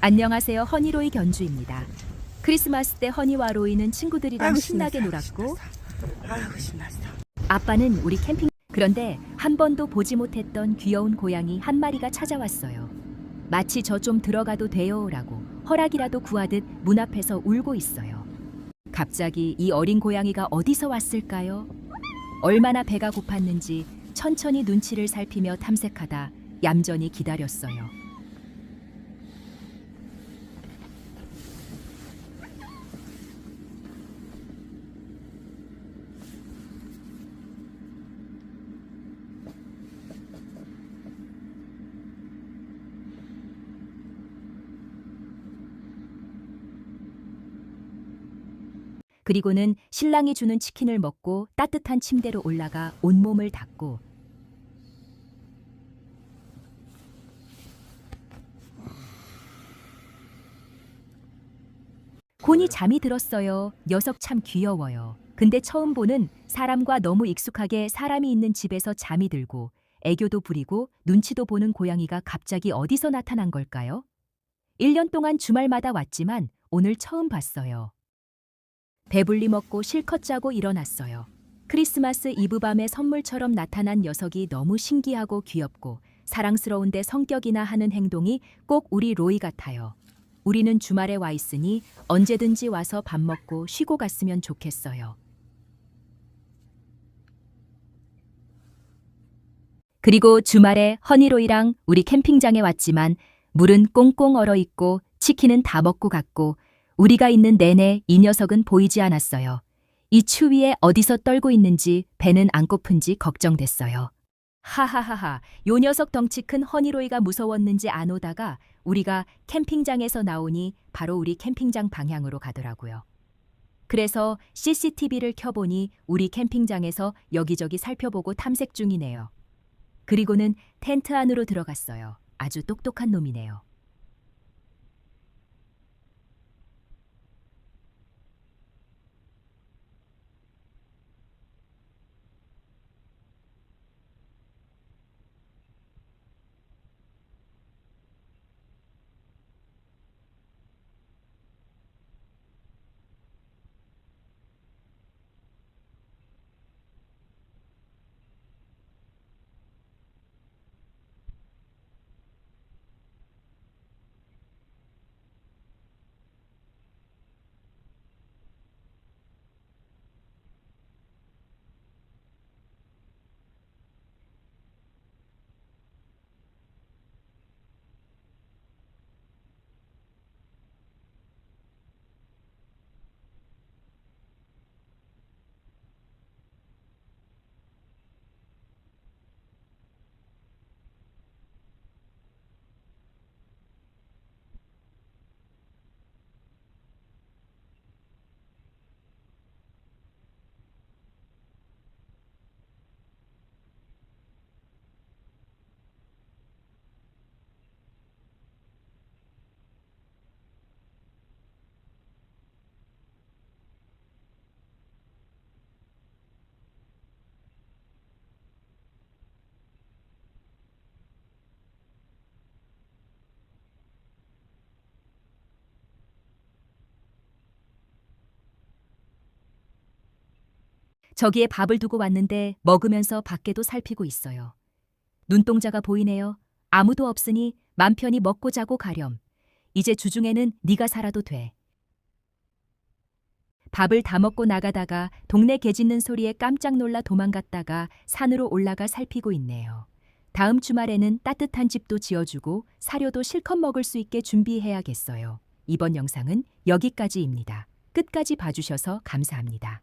안녕하세요. 허니로이 견주입니다. 크리스마스 때 허니와 로이는 친구들이랑 아이고, 신나게 신났어, 놀았고 신났어. 아이고 신났어. 아빠는 우리 캠핑 그런데 한 번도 보지 못했던 귀여운 고양이 한 마리가 찾아왔어요. 마치 저 좀 들어가도 돼요라고 허락이라도 구하듯 문 앞에서 울고 있어요. 갑자기 이 어린 고양이가 어디서 왔을까요? 얼마나 배가 고팠는지 천천히 눈치를 살피며 탐색하다 얌전히 기다렸어요. 그리고는 신랑이 주는 치킨을 먹고 따뜻한 침대로 올라가 온몸을 닦고 곤이 잠이 들었어요. 녀석 참 귀여워요. 근데 처음 보는 사람과 너무 익숙하게 사람이 있는 집에서 잠이 들고 애교도 부리고 눈치도 보는 고양이가 갑자기 어디서 나타난 걸까요? 1년 동안 주말마다 왔지만 오늘 처음 봤어요. 배불리 먹고 실컷 자고 일어났어요. 크리스마스 이브 밤에 선물처럼 나타난 녀석이 너무 신기하고 귀엽고 사랑스러운데 성격이나 하는 행동이 꼭 우리 로이 같아요. 우리는 주말에 와 있으니 언제든지 와서 밥 먹고 쉬고 갔으면 좋겠어요. 그리고 주말에 허니로이랑 우리 캠핑장에 왔지만 물은 꽁꽁 얼어 있고 치킨은 다 먹고 갔고 우리가 있는 내내 이 녀석은 보이지 않았어요. 이 추위에 어디서 떨고 있는지 배는 안 고픈지 걱정됐어요. 하하하하, 요 녀석 덩치 큰 허니로이가 무서웠는지 안 오다가 우리가 캠핑장에서 나오니 바로 우리 캠핑장 방향으로 가더라고요. 그래서 CCTV를 켜보니 우리 캠핑장에서 여기저기 살펴보고 탐색 중이네요. 그리고는 텐트 안으로 들어갔어요. 아주 똑똑한 놈이네요. 저기에 밥을 두고 왔는데 먹으면서 밖에도 살피고 있어요. 눈동자가 보이네요. 아무도 없으니 맘 편히 먹고 자고 가렴. 이제 주중에는 네가 살아도 돼. 밥을 다 먹고 나가다가 동네 개 짖는 소리에 깜짝 놀라 도망갔다가 산으로 올라가 살피고 있네요. 다음 주말에는 따뜻한 집도 지어주고 사료도 실컷 먹을 수 있게 준비해야겠어요. 이번 영상은 여기까지입니다. 끝까지 봐주셔서 감사합니다.